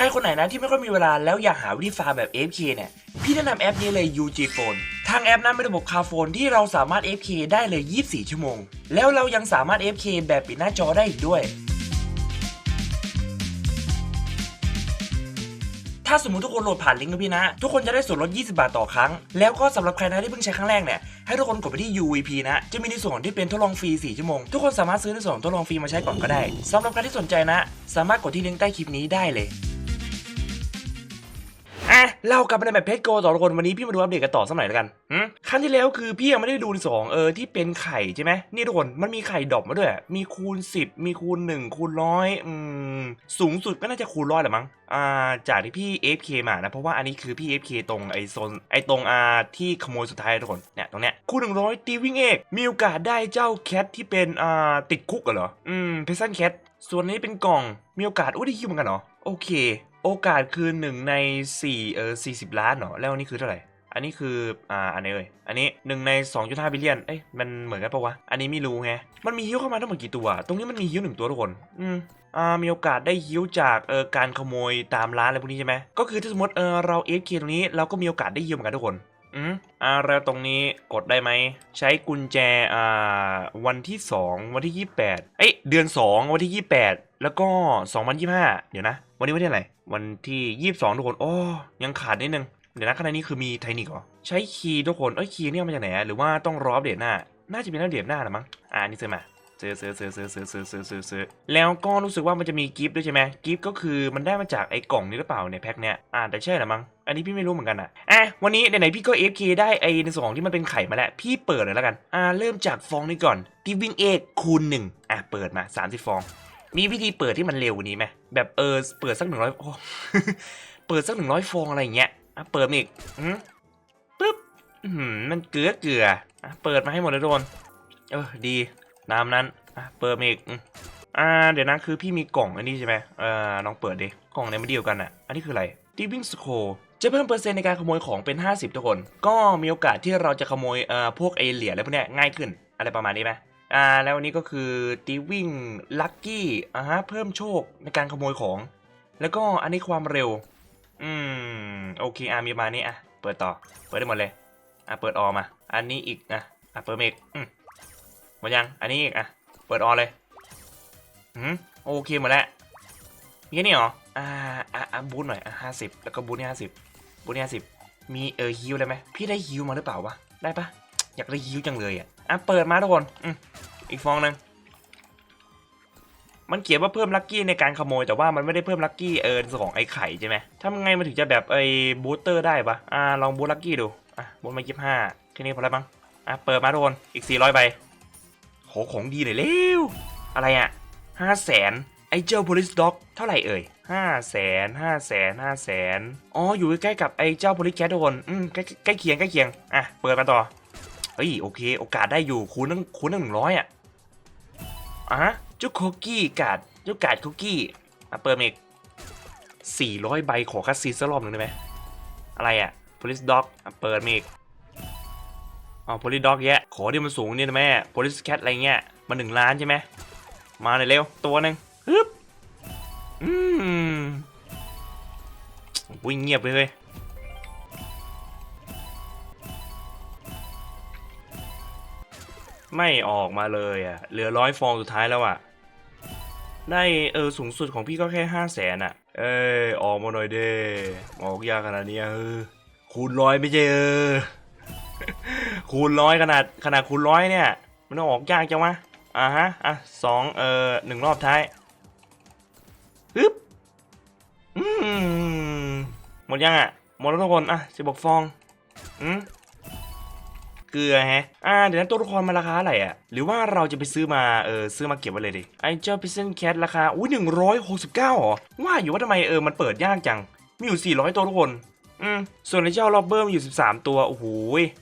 ใครคนไหนนะที่ไม่ค่อยมีเวลาแล้วอยากหาวิธีฟาร์มแบบ F K เนี่ย พี่แนะนำแอปนี้เลย UG Phone ทางแอปนั้นเป็นระบบคาโฟนที่เราสามารถ F K ได้เลย 24 ชั่วโมง แล้วเรายังสามารถ F K แบบปิดหน้าจอได้อีกด้วย ถ้าสมมติทุกคนโหลดผ่านลิงก์กับพี่นะ ทุกคนจะได้ส่วนลด 20 บาทต่อครั้ง แล้วก็สำหรับใครนะที่เพิ่งใช้ครั้งแรกเนี่ย ให้ทุกคนกดไปที่ UVP นะ จะมีในส่วนที่เป็นทดลองฟรี 4 ชั่วโมง ทุกคนสามารถซื้อในส่วนทดลองฟรีมาใช้ก่อนก็ได้สำหรับใครที่สนใจนะ สามารถกดที่ลิงก์ใต้คลิปนี้ได้เลย อะเรากลับมาในแบบเพจโกต่อทุกคนวันนี้พี่มาดูอัปเดตกันต่อสักหน่อยแล้วกันหืมครั้งที่แล้วคือพี่ยังไม่ได้ดูในสองเออที่เป็นไข่ใช่ไหมนี่ทุกคนมันมีไข่ดอปมาด้วย มีคูณ 10 มีคูณ 1 คูณร้อยอืมสูงสุดก็น่าจะคูณร้อยแหละมั้งอ่าจากที่พี่ FK มานะเพราะว่าอันนี้คือพี่ FK ตรงไอโซนไอตรงอ่าที่ขโมยสุดท้ายทุกคนเนี่ยตรงเนี้ยคูณ100ตีวิ่งเอกมีโอกาสได้เจ้าแคทที่เป็นอ่าติดคุกเหรออืมเพซันแคทส่วนนี้เป็นกล่องมีโอกาสอุ้ยได้คิวเหมือนกันเหรอโอเค โอกาสคือหนึ่งใน4เออ40 ล้านเนาะแล้วนี่คือเท่าไหร่ อันนี้คือ อ่า อันนี้เอ่ยอันนี้หนึ่งใน 2.5 บิลเลียน เอ้ย มันเหมือนกันปะวะ อันนี้ไม่รู้แฮะมันมีฮิวเข้ามาทั้งหมดกี่ตัว ตรงนี้มันมีฮิวหนึ่งตัวทุกคน อืมอ่ามีโอกาสได้ฮิวจากเออการขโมยตามร้านอะไรพวกนี้ใช่ไหมก็คือถ้าสมมติเออเราเอฟเคตรงนี้เราก็มีโอกาสได้ฮิวเหมือนกันทุกคน อืมอ่าแล้วตรงนี้กดได้ไหม ใช้กุญแจอ่าวันที่2วันที่28เอ้ยเดือน2วันที่28แปดแล้วก็2025เดี๋ยวนะ วันนี้วันที่อะไรวันที่22ทุกคนโอ้ยังขาดนิดนึงเดี๋ยวนะข้างในนี้คือมีไทนิกเหรอใช้คีย์ทุกคนเอ้ยคีย์เนี่ยมาจากไหนหรือว่าต้องรออัปเดตหน้า น่าจะเป็นอัปเดตหน้าแหละมั้งอ่านี่ซื้อมาซื้อซื้อซื้อซื้อซื้อซื้อซื้อซื้อซื้อแล้วก็รู้สึกว่ามันจะมีกิฟต์ด้วยใช่ไหมกิฟต์ก็คือมันได้มาจากไอ้กล่องนี้หรือเปล่าเนี่ยแพ็คเนี้ยอ่าแต่ใช่หรือมั้ง อันนี้พี่ไม่รู้เหมือนกันอะอะวันนี้ไหนๆพี่ก็ FK ได้ไอ้ในส่วนของที่มันเป็นไข่มาแล้ว พี่เปิดเลยแล้วกัน อ่าเริ่มจากฟองนี้ก่อนที่วิ่งเอกคูณหนึ่งอะเปิดมา30ฟอง มีวิธีเปิดที่มันเร็วกว่านี้ไหมแบบเออเปิดสักหนึ่งร้อยโอ้เปิดสักหนึ่งร้อยฟองอะไรอย่างเงี้ยอะเปิดอีกอืมปึ๊บอื้อหือมันเกลือเกลืออะเปิดมาให้หมดเลยทุกคนเออดีตามนั้นอะเปิดอีกอ่าเดี๋ยวนะคือพี่มีกล่องอันนี้ใช่ไหมเออลองเปิดดิกล่องในมันเดียวกันอะอันนี้คืออะไรดิวิ่งสโค จะเพิ่มเปอร์เซ็นต์ในการขโมยของเป็น 50 ทุกคน ก็มีโอกาสที่เราจะขโมยเอ่อพวกไอเหรียญอะไรพวกเนี้ยง่ายขึ้นอะไรประมาณนี้ไหมอ่าแล้ววันนี้ก็คือตีวิ่งลัคกี้อ่าฮะเพิ่มโชคในการขโมยของ แล้วก็อันนี้ความเร็ว อืมโอเคอะมีมานี้อะเปิดต่อเปิดได้หมดเลยอะเปิดออมา อันนี้อีกอะอะเปิดมาอีกอืมหมดยังอันนี้อีกอะเปิดออเลยอืมโอเคหมดแล้วมีแค่นี้เหรออ่า อะบูทหน่อยอะห้าสิบแล้วก็บูทนี่ห้าสิบบูทนี่ห้าสิบมีเออฮิวได้ไหมพี่ได้ฮิวมาหรือเปล่าวะได้ปะอยากได้ฮิวจังเลยอะอะเปิดมาทุกคนอืมอีกฟองหนึ่งมันเขียนว่าเพิ่มลัคกี้ในการขโมยแต่ว่ามันไม่ได้เพิ่มลัคกี้เออส่วนของไอ้ไข่ใช่ไหมทำไงมันถึงจะแบบไอ้บูสเตอร์ได้ปะอ่าลองบูสลัคกี้ดูอะบูสมายี่ห้าแค่นี้พอแล้วมั้งอะเปิดมาทุกคนอีก400ใบขอของดีหน่อยเร็วอะไรอะห้าแสน ไอเจ้า police dog เท่าไหร่เอ่ยห้าแสนห้าแสนห้าแสนอ๋อ อยู่ใกล้ๆกับไอเจ้า police cat ทุกคนอืมใกล้ใกล้เคียงใกล้เคียง อะ เปิดมาต่อ เฮ้ย โอเค โอกาสได้อยู่ คูณตั้งคูณตั้งหนึ่งร้อยอะอะเจ้าคุกกี้กาดเจ้ากาดคุกกี้อะเปิดมาอีกสี่ร้อยใบขอคัดซีสักรอบหนึ่งได้ไหมอะไรอะ police dog อะเปิดมาอีกอ๋อ police dog แยะขอที่มันสูงนี่นะแม่ police cat อะไรเงี้ยมาหนึ่งล้านใช่ไหมมาหน่อยเร็วตัวหนึ่ง ฮึบอืมวิ่งเงียบไปเลยไม่ออกมาเลยอะ เหลือร้อยฟองสุดท้ายแล้วอะ ได้เออสูงสุดของพี่ก็แค่ห้าแสนอะ เอ้ยออกมาหน่อยเด้ออกยากขนาดนี้เออคูณร้อยไม่ใช่เออคูณร้อยขนาดขนาดคูณร้อยเนี่ย มันต้องออกยากจังวะอะฮะ อะสองเออหนึ่งรอบท้าย ฮึบอืมหมดยังอะ หมดแล้วทุกคน อะสิบกฟอง อืมเกลือแฮะ อ่า เดี๋ยวนั้นตัวละครมันราคาอะไรอะ หรือว่าเราจะไปซื้อมา เออ ซื้อมาเก็บไว้เลยดิ ไอเจ้าพิซเซนแคทราคา อุ้ยหนึ่งร้อยหกสิบเก้าหรอ ว่าอยู่ว่าทำไมเออ มันเปิดยากจัง มีอยู่สี่ร้อยตัวทุกคน อืม ส่วนไอเจ้าล็อบเบอร์มีอยู่สิบสามตัว โอ้โห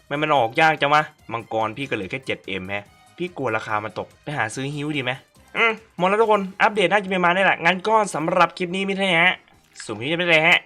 มันมันออกยากจังวะมังกรพี่ก็เหลือแค่เจ็ดเอ็มแฮะ พี่กลัวราคามันตก ไปหาซื้อฮิวดีไหม อืมหมดแล้วทุกคนอัปเดตน่าจะประมาณนี้แหละงั้นก็สำหรับคลิปนี้มิเท่านี้ฮะสุ่มฮิวจะไม่ได้ฮะ